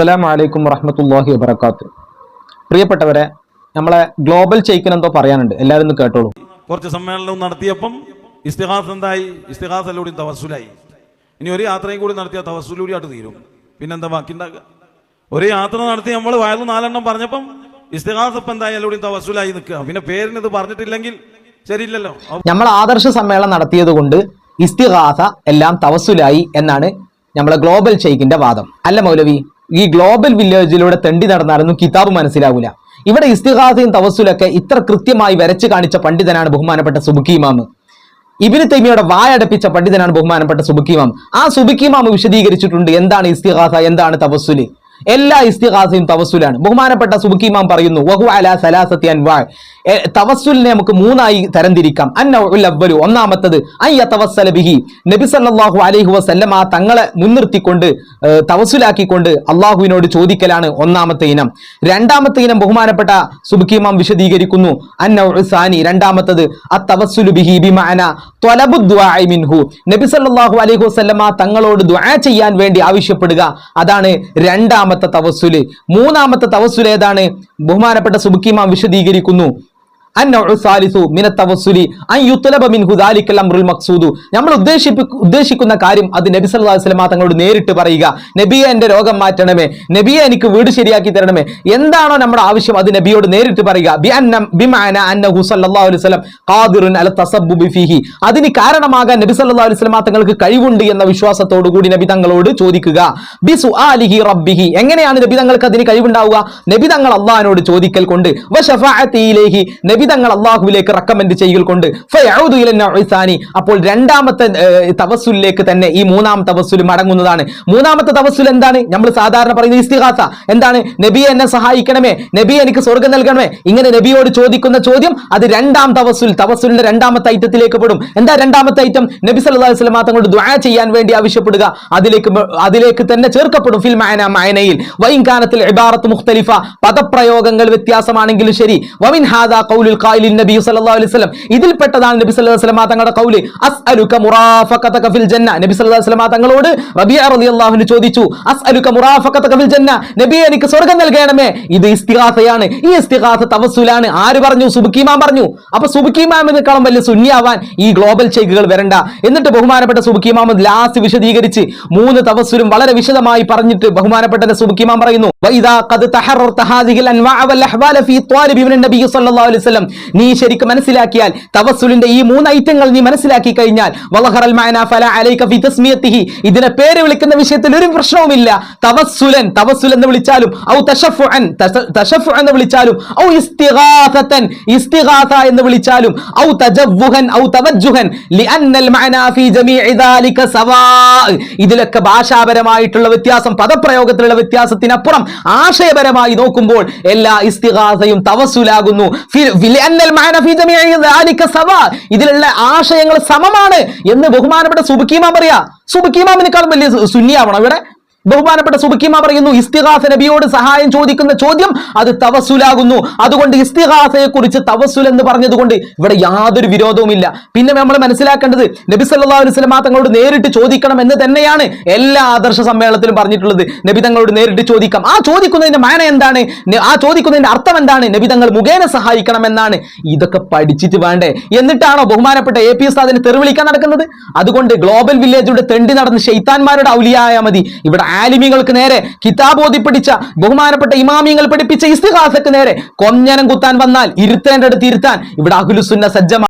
അസ്സലാമു വലൈക്കും വറഹമത്തല്ലാഹി വബർക്കാത്തു പ്രിയപ്പെട്ടവരെ നമ്മളെ ഗ്ലോബൽ ചെയ്ക്കൻ എന്തോ പറയാനുണ്ട്. എല്ലാവരും ഒന്ന് കേട്ടോളൂ. കുറച്ച് സമ്മേളനവും നടത്തിയപ്പം ഇസ്തിഹാസ് എന്തായി ഇസ്തിഹാസല്ലൂടി തവസുലായി ഇനി ഒരു യാത്രയും കൂടി നടത്തിയ തവസുലൂടി ആയിട്ട് തീരും. പിന്നെന്താ ബാക്കി ഉണ്ടാക്കുക ഒരു യാത്ര നടത്തി നമ്മൾ വയറു നാലെണ്ണം പറഞ്ഞപ്പം ഇസ്തിഹാസ് ഇപ്പം എന്തായി? എല്ലാവരും തവസുലായി നിൽക്കുക. പിന്നെ പേരിന് ഇത് പറഞ്ഞിട്ടില്ലെങ്കിൽ ശരിയില്ലല്ലോ. നമ്മൾ ആദർശ സമ്മേളനം നടത്തിയത് കൊണ്ട് ഇസ്തിഹാസ എല്ലാം തവസുലായി എന്നാണ് നമ്മളെ ഗ്ലോബൽ ഷെയ്ഖിന്റെ വാദം. അല്ല മൗലവി ഈ ഗ്ലോബൽ വില്ലേജിലൂടെ തെണ്ടി നടന്നാലൊന്നും കിതാബ് മനസ്സിലാവൂല. ഇവിടെ ഇസ്തിഹാസയും തവസുലൊക്കെ ഇത്ര കൃത്യമായി വരച്ചു കാണിച്ച പണ്ഡിതനാണ് ബഹുമാനപ്പെട്ട സുബുക്കി ഇമാമ് ഇബിന് തൈമിയുടെ വായടപ്പിച്ച പണ്ഡിതനാണ് ബഹുമാനപ്പെട്ട സുബുക്കി ഇമാം. ആ സുബുക്കി ഇമാം വിശദീകരിച്ചിട്ടുണ്ട് എന്താണ് ഇസ്തിഹാസ എന്താണ് തവസുൽ എല്ലാ ഇസ്തിഹാസയും തവസുലാണ് ബഹുമാനപ്പെട്ട സുബുക്കിമാം പറയുന്നു വഹു അല സലാസത്തി അൻവാ തവസുലിനെ നമുക്ക് മൂന്നായി തരംതിരിക്കാം. അന്നു ഒന്നാമത്തത് അയ്യ തവസ്സല ബിഹി. നബി സല്ലാഹു അലൈഹി വസ്ല്ലം ആ തങ്ങളെ മുൻനിർത്തിക്കൊണ്ട് തവസുലാക്കിക്കൊണ്ട് അള്ളാഹുവിനോട് ചോദിക്കലാണ് ഒന്നാമത്തെ ഇനം. രണ്ടാമത്തെ ഇനം ബഹുമാനപ്പെട്ട സുബുക്കിമാം വിശദീകരിക്കുന്നു അന്നഉ സാനി. രണ്ടാമത്തത് തവസ്സുലു ബിഹി ബിമാന മിൻഹു. നബി സല്ലല്ലാഹു അലൈഹി വസല്ലമ തങ്ങളോട് ദുആ ചെയ്യാൻ വേണ്ടി ആവശ്യപ്പെടുക. അതാണ് രണ്ടാമത്തെ തവസ്സുൽ. മൂന്നാമത്തെ തവസുൽ ഏതാണ്? ബഹുമാനപ്പെട്ട സുബുക്കിമാം വിശദീകരിക്കുന്നു. നമ്മൾ ഉദ്ദേശിക്കുന്ന കാര്യം അത് നബി വസല്ലമ തങ്ങളോട് നേരിട്ട് പറയുക. നബിയെ എന്റെ രോഗം മാറ്റണമേ. നബിയെ എനിക്ക് വീട് ശരിയാക്കി തരണമേ. എന്താണോ നമ്മുടെ ആവശ്യം അത് നബിയോട് നേരിട്ട് പറയുക. അതിന് കാരണമാകാൻ നബി സല്ലാ അലൈഹി വസല്ലമ തങ്ങൾക്ക് കഴിവുണ്ട് എന്ന വിശ്വാസത്തോടു കൂടി നബി തങ്ങളോട് ചോദിക്കുക. റബ്ബിഹി. എങ്ങനെയാണ് നബി തങ്ങൾക്ക് അതിന് കഴിവുണ്ടാവുക? നബി തങ്ങൾ അള്ളാഹിനോട് ചോദിക്കൽ കൊണ്ട്. തങ്ങൾ അള്ളാഹുവിലേക്ക് റെക്കമെൻഡ് ചെയ്യൽ കൊണ്ട് അപ്പോൾ രണ്ടാമത്തെ തവസുലിലേക്ക് തന്നെ ഈ മൂന്നാം തവസ്സുൽ മടങ്ങുന്നതാണ്. മൂന്നാമത്തെ തവസുൽ എന്താണ്? നമ്മൾ സാധാരണ പറയുന്ന ഇസ്തിഹാസ എന്താണ്? നബി എന്നെ സഹായിക്കണമേ? നബി എനിക്ക് സ്വർഗം നൽകണമേ? ഇങ്ങനെ നബിയോട് ചോദിക്കുന്ന ചോദ്യം അത് രണ്ടാം തവസുൽ തവസുലിന്റെ രണ്ടാമത്തെ ഐറ്റത്തിലേക്ക് പെടും. എന്താ രണ്ടാമത്തെ ഐറ്റം? നബി സല്ലല്ലാഹു അലൈഹി വസല്ലം തങ്ങളോട് ദുആ ചെയ്യാൻ വേണ്ടി ആവശ്യപ്പെടുക. അതിലേക്ക് അതിലേക്ക് തന്നെ ചേർക്കപ്പെടും. ഫിൽ മഅന മഅനയിൽ. വൈൻ കാനത്തിൽ ഇബാറത്ത് മുഖ്തലിഫ. പദപ്രയോഗങ്ങൾ വ്യത്യാസമാണെങ്കിലും ശരി. വമിൻ ഹാദാ ഇതിൽപ്പെട്ടതാണ് ചോദിച്ചു എനിക്ക് സ്വർഗം ഇത് ഇസ്തിഗാസയാണ്. ഈ ഇസ്തിഗാസ തവസ്സുലാണ്. ആര് പറഞ്ഞു? പറഞ്ഞു. വലിയ സുന്നിയാവാൻ ഈ ഗ്ലോബൽ വരണ്ട. എന്നിട്ട് ബഹുമാനപ്പെട്ട സുബുക്കിമാം ലാസ്റ്റ് വിശദീകരിച്ച് മൂന്ന് തവസ്സുലും വളരെ വിശദമായി പറഞ്ഞിട്ട് ബഹുമാനപ്പെട്ട സുബുക്കിമാം പറയുന്നു ഖദ് വൽ അഹ്വാല ഫീ വസല്ലം നീ ശരിക്കും മനസ്സിലാക്കിയാൽ തവസുലിന്റെ ഈ മൂന്ന് ഐറ്റങ്ങൾ നീ മനസ്സിലാക്കി കഴിഞ്ഞാൽ ഇതിനെ പേര് വിളിക്കുന്ന വിഷയത്തിൽ ഒരു പ്രശ്നവുമില്ല. തവസുലൻ തവസുൽ എന്ന് വിളിച്ചാലും ഔ തശഫുഅൻ തശ- തശഫു എന്ന് വിളിച്ചാലും ഔ ഇസ്തിഗാസതൻ ഇസ്തിഗാസ എന്ന് വിളിച്ചാലും ഔ തജവ്വുഹൻ ഔ തവജ്ജുഹൻ. ലിഅന്നൽ മഅനാ ഫീ ജമീഇ ദാലിക സവാ. ഇതിലൊക്കെ ഭാഷാപരമായിട്ടുള്ള വ്യത്യാസം പദപ്രയോഗത്തിലുള്ള വ്യത്യാസത്തിനപ്പുറം ആശയപരമായി നോക്കുമ്പോൾ എല്ലാ ഇസ്തിഗാസയും തവസ്സുലാകുന്നു. ഇതിലുള്ള ആശയങ്ങൾ സമമാണ് എന്ന് ബഹുമാനപ്പെട്ട സുബുക്കീമാൻ പറയാ സുബുക്കീമാമിനേക്കാളും വലിയ സുന്നിയാവണം. ഇവിടെ ബഹുമാനപ്പെട്ട സുബിക്കിമ പറയുന്നു ഇസ്തിഹാസ നബിയോട് സഹായം ചോദിക്കുന്ന ചോദ്യം അത് തവസുലാകുന്നു അതുകൊണ്ട് ഇസ്തിഹാസയെ കുറിച്ച് തവസുൽ എന്ന് പറഞ്ഞതുകൊണ്ട് ഇവിടെ യാതൊരു വിരോധവുമില്ല. പിന്നെ നമ്മൾ മനസ്സിലാക്കേണ്ടത് നബി സല്ലാ അലൈഹി വസല്ലം തങ്ങളോട് നേരിട്ട് ചോദിക്കണം എന്ന് തന്നെയാണ് എല്ലാ ആദർശ സമ്മേളനത്തിലും പറഞ്ഞിട്ടുള്ളത്. നബി തങ്ങളോട് നേരിട്ട് ചോദിക്കാം. ആ ചോദിക്കുന്നതിന്റെ മാന എന്താണ്? ആ ചോദിക്കുന്നതിന്റെ അർത്ഥം എന്താണ്? നബി തങ്ങൾ മുഖേന സഹായിക്കണം എന്നാണ്. ഇതൊക്കെ പഠിച്ചിട്ട് വേണ്ടേ? എന്നിട്ടാണോ ബഹുമാനപ്പെട്ട എ പി ഉസ്താദിനെ തെറിവിളിക്കാൻ നടക്കുന്നത്? അതുകൊണ്ട് ഗ്ലോബൽ വില്ലേജിലൂടെ തെണ്ടി നടന്ന് ഷെയ്ത്താന്മാരുടെ ഔലിയായ മതി. ഇവിടെ ആലിമികൾക്ക് നേരെ കിതാബ് ഓതി ബഹുമാനപ്പെട്ട ഇമാമിയങ്ങൾ പഠിപ്പിച്ച ഇസ്തിഹാസക്ക് നേരെ കൊഞ്ഞനം കുത്താൻ വന്നാൽ ഇരുത്തേണ്ടടുത്ത് ഇരുത്താൻ ഇവിടെ അഹുലുസുന്ന സജ്ജമാണ്